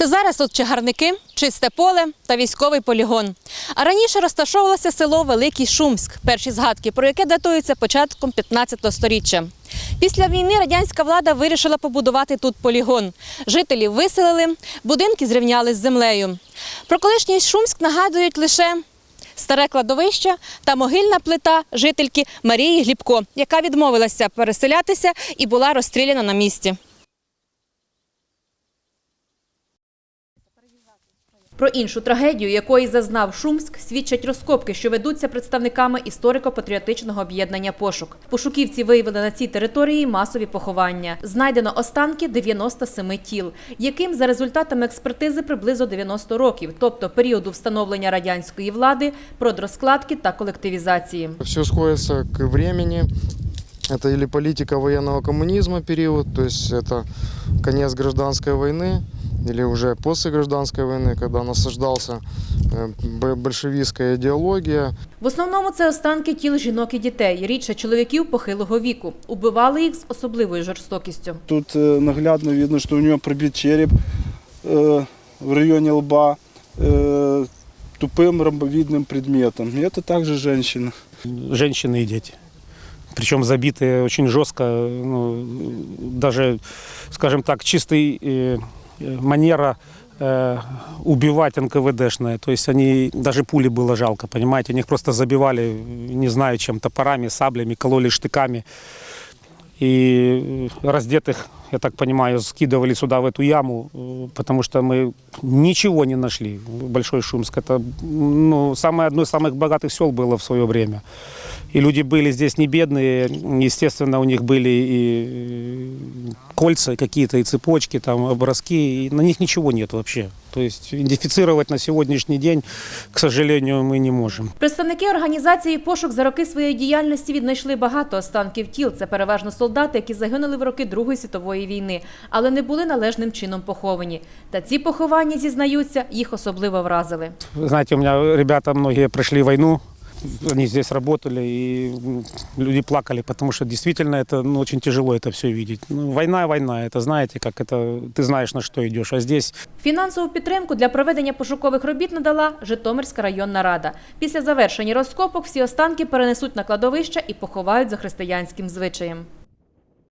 Це зараз тут чагарники, чисте поле та військовий полігон. А раніше розташовувалося село Великий Шумськ, перші згадки про яке датуються початком 15 століття. Після війни радянська влада вирішила побудувати тут полігон. Жителів виселили, будинки зрівняли з землею. Про колишній Шумськ нагадують лише старе кладовище та могильна плита жительки Марії Глібко, яка відмовилася переселятися і була розстріляна на місці. Про іншу трагедію, якої зазнав Шумськ, свідчать розкопки, що ведуться представниками історико-патріотичного об'єднання «Пошук». Пошуківці виявили на цій території масові поховання. Знайдено останки 97 тіл, яким за результатами експертизи приблизно 90 років, тобто періоду встановлення радянської влади, продрозкладки та колективізації. Все сходится к времени. Это или политика военного коммунизма период, то есть это конец гражданской войны, или уже после гражданской войны, когда насаждался э, б- большевистская идеология. В основному це останки тіл жінок і дітей, рідше чоловіків похилого віку. Убивали їх з особливою жорстокістю. Тут э, наглядно видно, что у него пробит череп э, в районе лба э, тупым ромбовидным предметом. И это также женщина. женщины и дети. Причем забитые очень жестко, ну, даже, скажем так, чистый э, э, манера э, убивать НКВДшная. То есть они, даже пули было жалко, понимаете, они их просто забивали, не знаю чем, топорами, саблями, кололи штыками. И э, раздетых, я так понимаю, скидывали сюда, в эту яму, э, потому что мы ничего не нашли. Большой Шумск, это ну, самое, одно из самых богатых сел было в свое время. И люди были здесь не бедные, естественно, у них были и э, кольца какие-то, и цепочки, там, образки, и на них ничего нет вообще. То есть идентифицировать на сегодняшний день, к сожалению, мы не можем. Представники організації пошук за роки своєї діяльності віднайшли багато останків тіл. Це переважно солдати, які загинули в роки Другої світової війни, але не були належним чином поховані. Та ці поховання, зізнаються, їх особливо вразили. Вы знаете, у меня ребята многие прошли войну, они здесь работали, и м, люди плакали, потому что действительно это ну, очень тяжело это все видеть. Ну, война, война, это знаете, как это, ты знаешь, на что идешь, а здесь Фінансову підтримку для проведення пошукових робіт надала Житомирська районна рада. Після завершення розкопок всі останки перенесуть на кладовище і поховають за християнським звичаєм.